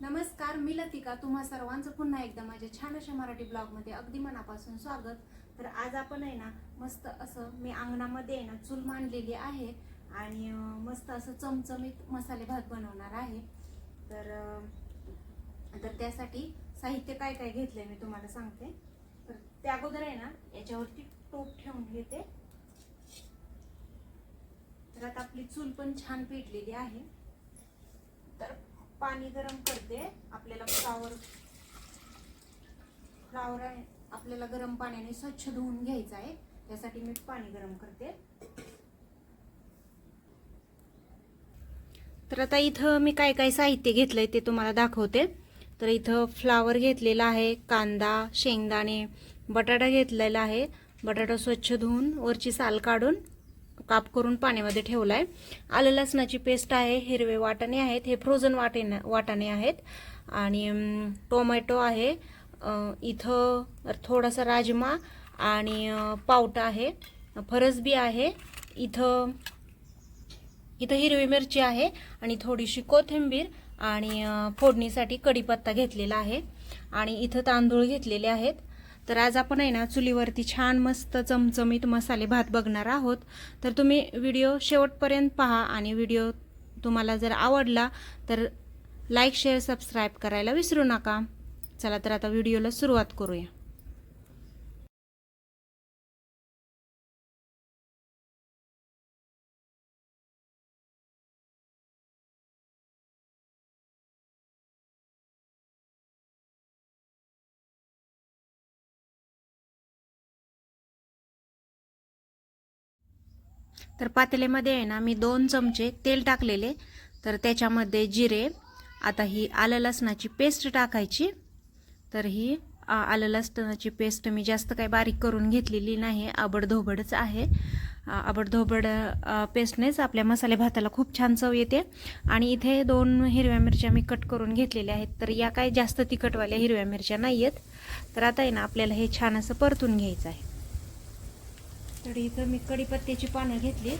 नमस्कार मी लतिका. तुम्हा सर्वांचं पुन्हा एकदा माझ्या छान अशा मराठी ब्लॉगमध्ये अगदी मनापासून स्वागत. तर आज आपण आहे ना मस्त असं मी अंगणामध्ये आहे ना चूल मांडलेली आहे आणि मस्त असं चमचमीत मसाले भात बनवणार आहे. तर तर त्यासाठी साहित्य काय काय घेतलंय मी तुम्हाला सांगते. तर त्या अगोदर आहे ना याच्यावरती टोप ठेवून घेते. तर आता आपली चूल पण छान पेटलेली आहे. तर पाणी गरम करते. आपल्याला फ्लावर फ्लावर आहे. आपल्याला गरम पाण्याने स्वच्छ धुवून घ्यायचं आहे. त्यासाठी मी पाणी गरम करते. तर आता इथं मी काय काय साहित्य घेतलंय ते तुम्हाला दाखवते. तर इथं फ्लावर घेतलेला आहे कांदा शेंगदाणे बटाटा घेतलेला आहे. बटाटा स्वच्छ धुवून वरची साल काढून काप करून पाण्यामध्ये ठेवला आहे आलं लसणाची पेस्ट आहे हिरवे वाटाणे आहेत हे फ्रोझन वाटेन वाटाणे आहेत. आणि टोमॅटो आहे. इथं थोडासा राजमा आणि पावटा आहे. फरसबी आहे. इथं इथं हिरवी मिरची आहे आणि थोडीशी कोथिंबीर आणि फोडणीसाठी कढीपत्ता घेतलेला आहे. आणि इथं तांदूळ घेतलेले आहेत. तर आज आपण आहे ना चुलीवरती छान मस्त चमचमीत मसाले भात बघणार आहोत. तर तुम्ही व्हिडिओ शेवटपर्यंत पहा आणि व्हिडिओ तुम्हाला जर आवडला तर लाईक शेअर सबस्क्राईब करायला विसरू नका. चला तर आता व्हिडिओला सुरुवात करूया. तर पातेल्यामध्ये आहे ना मी दोन चमचे तेल टाकलेले. तर त्याच्यामध्ये जिरे आता ही आलं लसणाची पेस्ट टाकायची. तर ही आलं लसणाची पेस्ट मी जास्त काही बारीक करून घेतलेली नाही आबडधोबडच आहे. आबडधोबड पेस्टनेच आपल्या मसाले भाताला खूप छान चव येते. आणि इथे दोन हिरव्या मिरच्या मी कट करून घेतलेल्या आहेत. तर या काही जास्त तिखटवाल्या हिरव्या मिरच्या नाही आहेत तर आता आहे ना आपल्याला हे छान असं परतून घ्यायचं आहे. तर इथं मी कढीपत्त्याची पानं घेतली.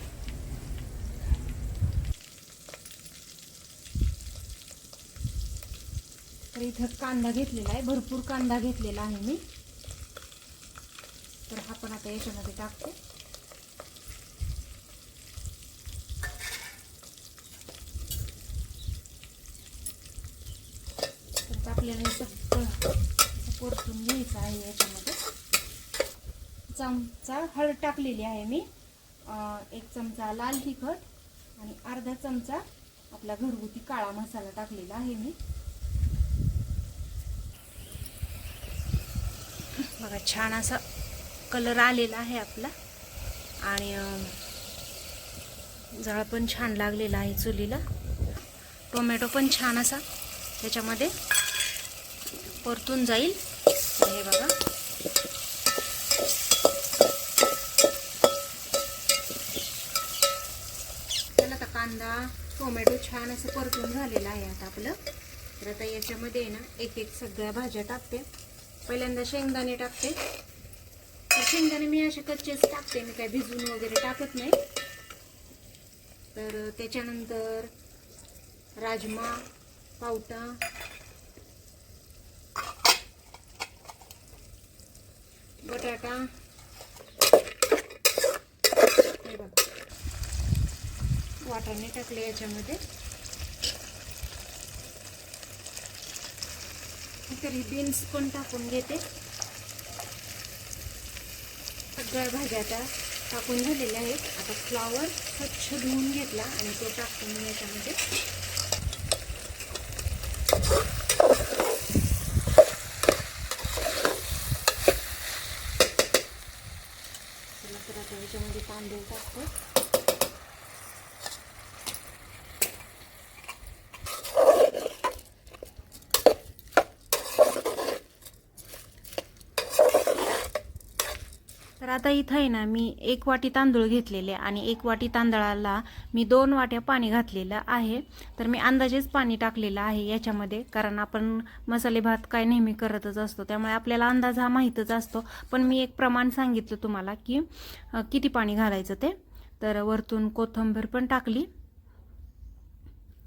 तर इथं कांदा घेतलेला आहे. भरपूर कांदा घेतलेला आहे मी. तर हा पण आता याच्यामध्ये टाकते. तर आपल्याला परतून घ्यायचं आहे याच्यामध्ये. चमचा हळद टाकलेली आहे मी. एक चमचा लाल तिखट आणि अर्धा चमचा आपला घरगुती काळा मसाला टाकलेला आहे मी. बघा छान असा कलर आलेला आहे आपला. आणि जळ जाळ पण छान लागलेला आहे चुलीला. टोमॅटो पण छान असा त्याच्यामध्ये परतून जाईल. असं परतून झालेलं आहे आता आपलं. तर आता याच्यामध्ये ना एक एक सगळ्या भाज्या टाकते. पहिल्यांदा शेंगदाणे टाकते. तर शेंगदाणे मी असे कच्चेच टाकते मी काय भिजून वगैरे टाकत नाही. तर त्याच्यानंतर राजमा पावटा. बटाटा. हे बघा. वाटाणे टाकले याच्यामध्ये. तरी बीन्स पण टाकून घेते. सगळ्या भाज्या आता टाकून झालेल्या आहेत. आता फ्लावर स्वच्छ धुवून घेतला आणि तो टाकून मी याच्यामध्ये तर आता याच्यामध्ये तांदूळ टाकतो. आता इथं आहे ना मी एक वाटी तांदूळ घेतलेले आणि एक वाटी तांदळाला मी दोन वाट्या पाणी घातलेलं आहे. तर मी अंदाजेच पाणी टाकलेलं आहे याच्यामध्ये कारण आपण मसाले भात काय नेहमी करतच असतो त्यामुळे आपल्याला अंदाज हा माहीतच असतो. पण मी एक प्रमाण सांगितलं तुम्हाला की किती पाणी घालायचं ते. तर वरतून कोथिंबीर पण टाकली.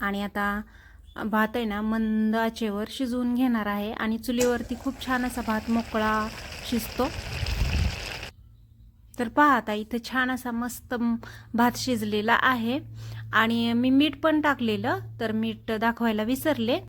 आणि आता भात आहे ना मंद आचेवर शिजवून घेणार आहे. आणि चुलीवरती खूप छान असा भात मोकळा शिजतो. तर पहा आता इथं छान असा मस्त भात शिजलेला आहे. आणि मी मीठ पण टाकलेलं तर मीठ दाखवायला विसरले.